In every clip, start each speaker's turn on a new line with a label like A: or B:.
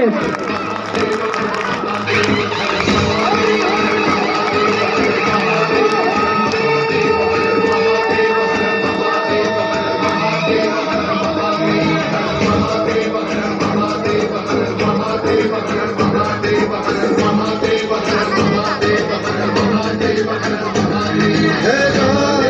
A: Yes. Hey, God,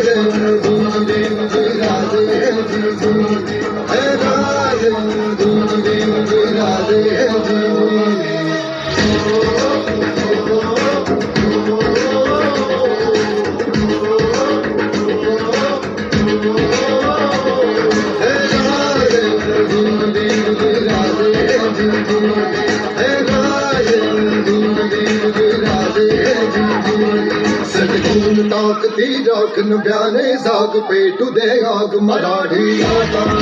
A: રાખન બ્યાને સાગ પેટુ દે આગ મરાઢી આતા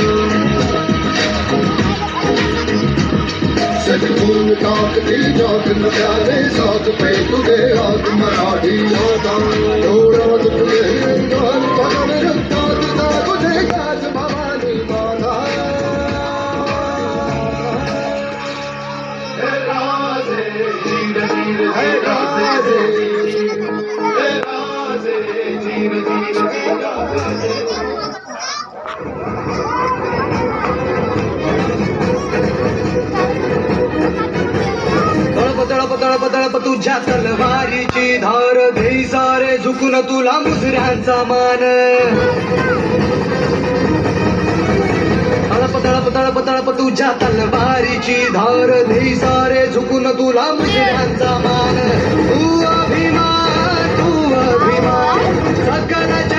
A: સજકૂન કાક દી રાખન
B: બ્યાને સાગ પેટુ દે तुझ्या तलवारीची धार. घेई सारे झुकून तुला मुजऱ्यांचा मान. तळप तळप तळप तळप तुझ्या तलवारीची धार. देई सारे झुकून तुला मुजऱ्यांचा मान. तू अभिमान तू अभिमान. सकलच्या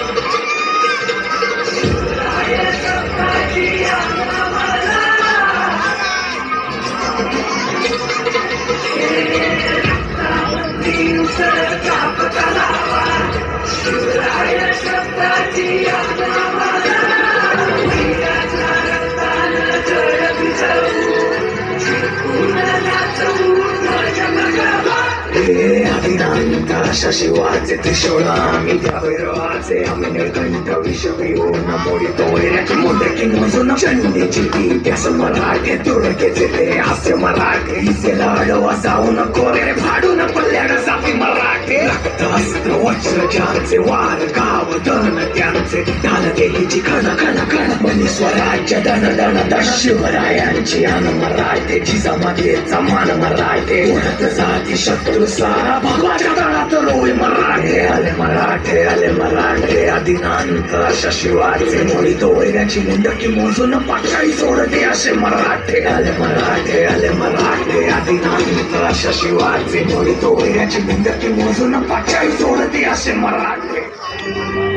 B: Casa scivate trisolami Ti avverovate
C: A me
D: ne canta ricevevo Una moritore Che monte che non sono C'è un decidi Che sono larghe Dure che siete Asse ma larghe Ise la rosa Una correre Fare una pallera रक्त अस्त्र वज्र ज्यांचे वार गाव दन त्यांचे ढाल देहीची खण खण खण मनी स्वराज्य दन दन दन शिवरायांची अन मराठे जिजामातेचा मान मराठे उडत जाती शत्रू सारा भगवाच्या दळात रोय मराठे आले मराठे आले मराठे आदिनांत अशा शिवाचे मोडी वैऱ्याची मुंडकी मोजून पाठाई सोडते असे मराठे आले मराठे आले मराठे आदिनांत अशा शिवाचे मोडी वैऱ्याची मुंडकी मोजून पाठाई सोडते असे मराठे